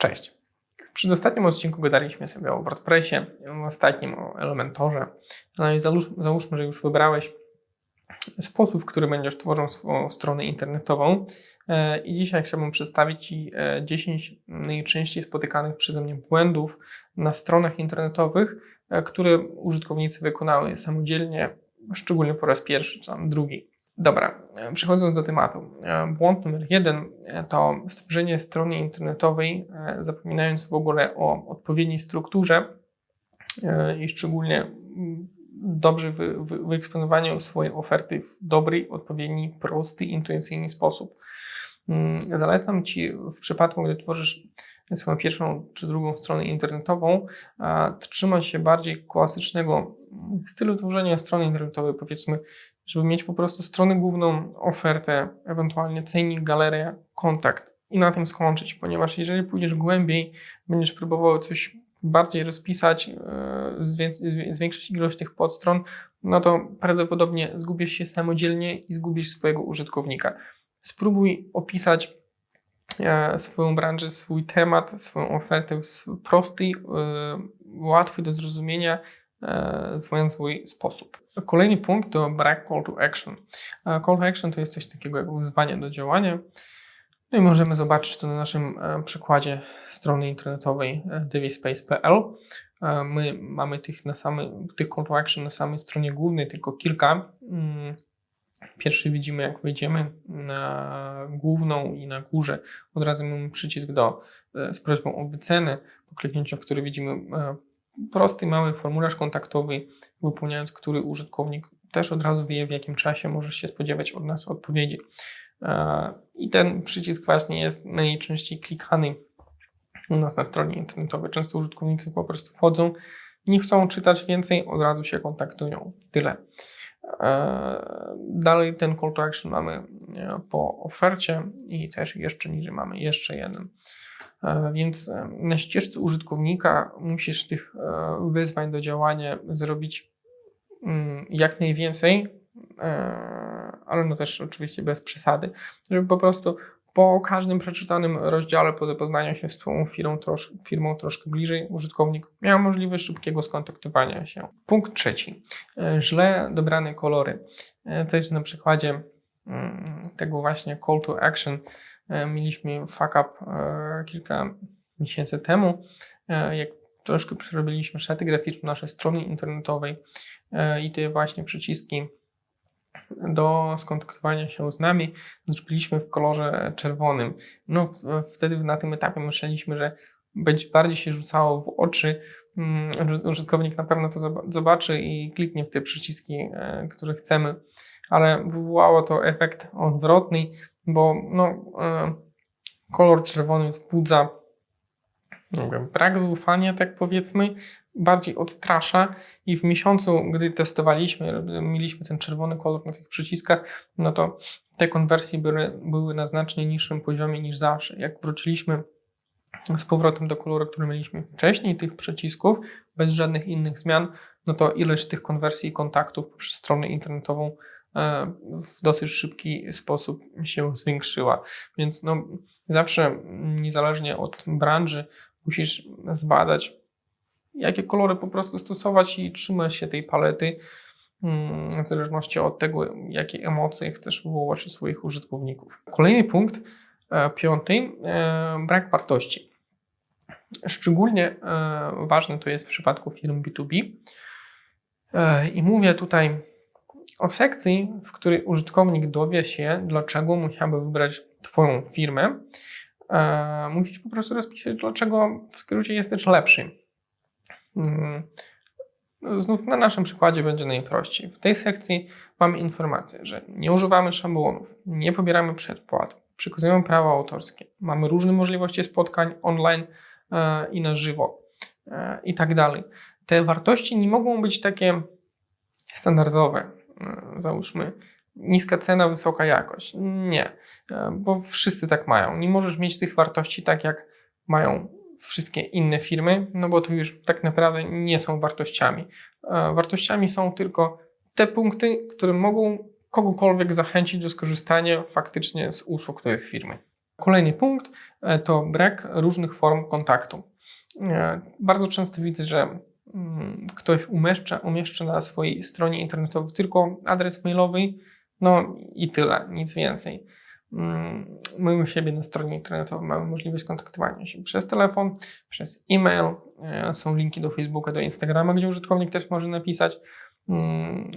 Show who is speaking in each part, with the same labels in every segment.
Speaker 1: Cześć. W przedostatnim odcinku gadaliśmy sobie o WordPressie, w ostatnim o Elementorze. No i załóż, załóżmy, że już wybrałeś sposób, w który będziesz tworzył swoją stronę internetową. E, I dzisiaj chciałbym przedstawić Ci e, 10 najczęściej spotykanych przeze mnie błędów na stronach internetowych, e, które użytkownicy wykonały samodzielnie, szczególnie po raz pierwszy czy tam drugi. Dobra, e, przechodząc do tematu. E, Błąd numer jeden e, to stworzenie strony internetowej, zapominając w ogóle o odpowiedniej strukturze i szczególnie mm, dobrze wy, wy, wyeksponowaniu swojej oferty w dobry, odpowiedni, prosty, intuicyjny sposób. Mm, Zalecam Ci w przypadku, gdy tworzysz swoją pierwszą czy drugą stronę internetową, trzymać się bardziej klasycznego mm, stylu tworzenia strony internetowej, powiedzmy, żeby mieć po prostu stronę główną, ofertę, ewentualnie cennik, galerię, kontakt i na tym skończyć, ponieważ jeżeli pójdziesz głębiej, będziesz próbował coś bardziej rozpisać, e, zwię- zwię- zwiększyć ilość tych podstron, no to prawdopodobnie zgubisz się samodzielnie i zgubisz swojego użytkownika. Spróbuj opisać e, swoją branżę, swój temat, swoją ofertę w e, łatwy do zrozumienia, e, zwięzły sposób. Kolejny punkt to brak call to action. E, Call to action to jest coś takiego jak wezwanie do działania. No i możemy zobaczyć to na naszym e, przykładzie strony internetowej divyspace.pl. E, My mamy tych, na samej, tych call to action na samej stronie głównej tylko kilka. Mm, Pierwszy widzimy, jak wejdziemy na główną i na górze od razu mamy przycisk do, z prośbą o wycenę, po kliknięciu w który widzimy prosty, mały formularz kontaktowy, wypełniając który użytkownik też od razu wie, w jakim czasie możesz się spodziewać od nas odpowiedzi. E, I ten przycisk właśnie jest najczęściej klikany u nas na stronie internetowej. Często użytkownicy po prostu wchodzą, nie chcą czytać więcej, od razu się kontaktują. Tyle. E, Dalej ten call to action mamy e, po ofercie i też jeszcze niżej mamy jeszcze jeden. E, Więc na ścieżce użytkownika musisz tych wyzwań do działania zrobić mm, jak najwięcej, ale no też oczywiście bez przesady, żeby po prostu po każdym przeczytanym rozdziale, po zapoznaniu się z Twoją firmą, trosz, firmą troszkę bliżej, użytkownik miał możliwość szybkiego skontaktowania się. Punkt trzeci. E, Źle dobrane kolory. E, Też na przykładzie mm, tego właśnie call to action e, mieliśmy fuck up kilka miesięcy temu, jak troszkę przerobiliśmy szaty graficzne naszej strony internetowej i te właśnie przyciski do skontaktowania się z nami zrobiliśmy w kolorze czerwonym. No wtedy na tym etapie myśleliśmy, że będzie bardziej się rzucało w oczy. Mm, Użytkownik na pewno to zob- zobaczy i kliknie w te przyciski, e, które chcemy, ale wywołało to efekt odwrotny, bo no, e, kolor czerwony wzbudza brak zaufania, tak powiedzmy, bardziej odstrasza i w miesiącu, gdy testowaliśmy, mieliśmy ten czerwony kolor na tych przyciskach, no to te konwersje były, były na znacznie niższym poziomie niż zawsze. Jak wróciliśmy z powrotem do koloru, który mieliśmy wcześniej, tych przycisków, bez żadnych innych zmian, no to ilość tych konwersji i kontaktów poprzez stronę internetową e, w dosyć szybki sposób się zwiększyła. Więc no, zawsze, niezależnie od branży, musisz zbadać, jakie kolory po prostu stosować i trzymać się tej palety mm, w zależności od tego, jakie emocje chcesz wywołać u swoich użytkowników. Kolejny punkt, e, piąty, e, brak wartości. Szczególnie e, ważne to jest w przypadku firm B2B. E, I mówię tutaj o sekcji, w której użytkownik dowie się, dlaczego musiałby wybrać Twoją firmę. E, Musisz po prostu rozpisać, dlaczego w skrócie jesteś lepszy. Mm, Znów na naszym przykładzie będzie najprościej. W tej sekcji mamy informację, że nie używamy szablonów, nie pobieramy przedpłat, przekazujemy prawa autorskie, mamy różne możliwości spotkań online e, i na żywo e, i tak dalej. Te wartości nie mogą być takie standardowe. E, Załóżmy, niska cena, wysoka jakość. Nie, e, bo wszyscy tak mają. Nie możesz mieć tych wartości tak, jak mają wszystkie inne firmy, no bo to już tak naprawdę nie są wartościami. E, Wartościami są tylko te punkty, które mogą kogokolwiek zachęcić do skorzystania faktycznie z usług tej firmy. Kolejny punkt e, to brak różnych form kontaktu. Bardzo często widzę, że mm, ktoś umieszcza, umieszcza na swojej stronie internetowej tylko adres mailowy, no i tyle, nic więcej. Mm, My u siebie na stronie internetowej mamy możliwość kontaktowania się przez telefon, przez e-mail, e, są linki do Facebooka, do Instagrama, gdzie użytkownik też może napisać. Mm,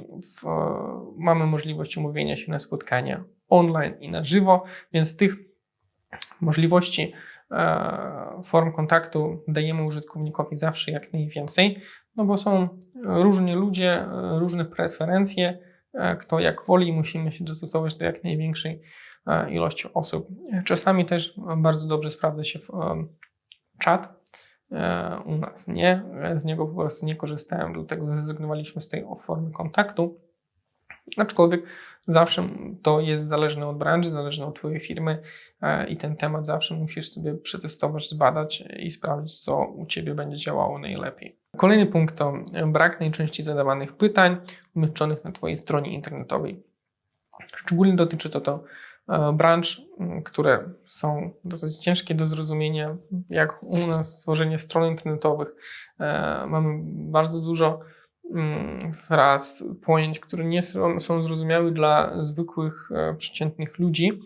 Speaker 1: mamy możliwość umówienia się na spotkania online i na żywo, więc tych możliwości e, form kontaktu dajemy użytkownikowi zawsze jak najwięcej, no bo są różni ludzie, e, różne preferencje, kto jak woli, musimy się dostosować do jak największej e, ilości osób. Czasami też bardzo dobrze sprawdza się e, czat. E, U nas nie, E, z niego po prostu nie korzystałem, dlatego zrezygnowaliśmy z tej formy kontaktu. Aczkolwiek zawsze to jest zależne od branży, zależne od Twojej firmy e, i ten temat zawsze musisz sobie przetestować, zbadać i sprawdzić, co u Ciebie będzie działało najlepiej. Kolejny punkt to brak najczęściej zadawanych pytań umieszczonych na Twojej stronie internetowej. Szczególnie dotyczy to, to e, branż, które są dosyć ciężkie do zrozumienia, jak u nas stworzenie stron internetowych. E, Mamy bardzo dużo fraz, pojęć, które nie są, są zrozumiałe dla zwykłych, e, przeciętnych ludzi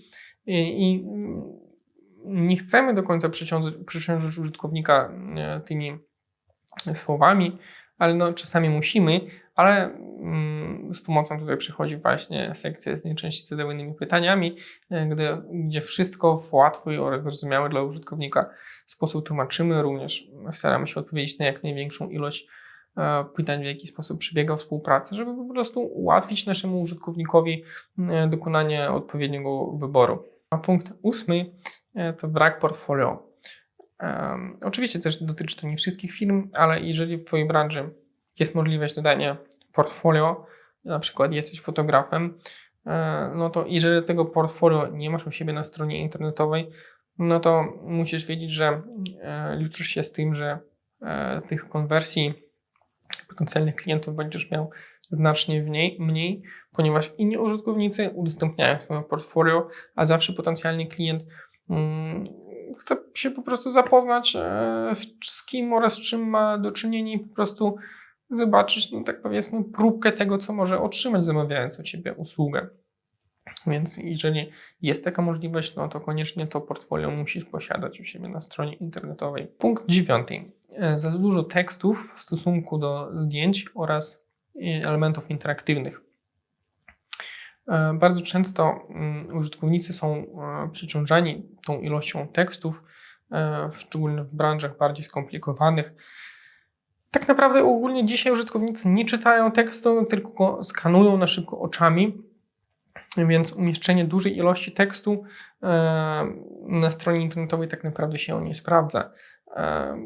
Speaker 1: i, mm, nie chcemy do końca przyciążyć użytkownika e, tymi słowami, ale no, czasami musimy, ale mm, z pomocą tutaj przychodzi właśnie sekcja z najczęściej zadawanymi pytaniami, e, gdy, gdzie wszystko w łatwy oraz zrozumiały dla użytkownika sposób tłumaczymy. Również staramy się odpowiedzieć na jak największą ilość pytań, w jaki sposób przebiega współpraca, żeby po prostu ułatwić naszemu użytkownikowi e, dokonanie odpowiedniego wyboru. A punkt ósmy e, to brak portfolio. Oczywiście też dotyczy to nie wszystkich firm, ale jeżeli w Twojej branży jest możliwość dodania portfolio, na przykład jesteś fotografem, e, no to jeżeli tego portfolio nie masz u siebie na stronie internetowej, no to musisz wiedzieć, że e, liczysz się z tym, że e, tych konwersji potencjalnych klientów będziesz miał znacznie mniej, mniej, ponieważ inni użytkownicy udostępniają swoje portfolio, a zawsze potencjalny klient mm, chce się po prostu zapoznać e, z, z kim oraz z czym ma do czynienia i po prostu zobaczyć, no tak powiedzmy, próbkę tego, co może otrzymać zamawiając u Ciebie usługę. Więc jeżeli jest taka możliwość, no to koniecznie to portfolio musisz posiadać u siebie na stronie internetowej. Punkt dziewiąty. E, Za dużo tekstów w stosunku do zdjęć oraz e, elementów interaktywnych. E, Bardzo często mm, użytkownicy są przeciążani tą ilością tekstów, szczególnie w branżach bardziej skomplikowanych. Tak naprawdę ogólnie dzisiaj użytkownicy nie czytają tekstu, tylko go skanują na szybko oczami, więc umieszczenie dużej ilości tekstu e, na stronie internetowej tak naprawdę się nie sprawdza. E,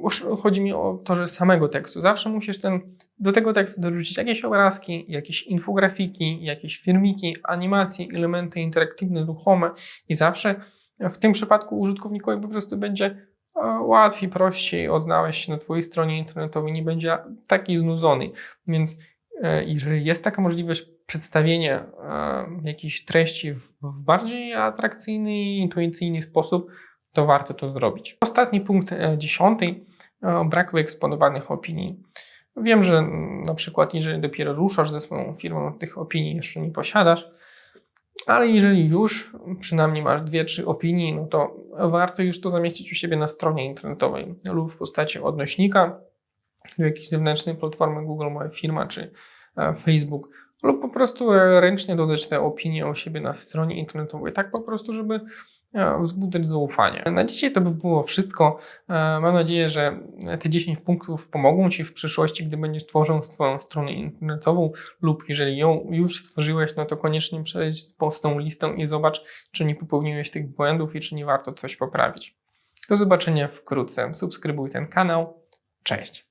Speaker 1: Chodzi mi o to, że samego tekstu. Zawsze musisz ten, do tego tekstu dorzucić jakieś obrazki, jakieś infografiki, jakieś filmiki, animacje, elementy interaktywne, ruchome i zawsze w tym przypadku użytkownikowi po prostu będzie e, łatwiej, prościej odnaleźć się na Twojej stronie internetowej, nie będzie taki znudzony. Więc jeżeli jest taka możliwość przedstawienia e, jakiejś treści w, bardziej atrakcyjny i intuicyjny sposób, to warto to zrobić. Ostatni punkt, e, dziesiąty, e, brak wyeksponowanych opinii. Wiem, że mm, na przykład jeżeli dopiero ruszasz ze swoją firmą, tych opinii jeszcze nie posiadasz, ale jeżeli już przynajmniej masz dwie, trzy opinie, no to warto już to zamieścić u siebie na stronie internetowej lub w postaci odnośnika do jakiejś zewnętrznej platformy Google Moja Firma czy e, Facebook lub po prostu e, ręcznie dodać te opinie o siebie na stronie internetowej, tak po prostu, żeby e, wzbudzać zaufanie. Na dzisiaj to by było wszystko. Mam nadzieję, że te 10 punktów pomogą Ci w przyszłości, gdy będziesz tworzył swoją stronę internetową lub jeżeli ją już stworzyłeś, no to koniecznie przejdź po tą listą i zobacz, czy nie popełniłeś tych błędów i czy nie warto coś poprawić. Do zobaczenia wkrótce. Subskrybuj ten kanał. Cześć.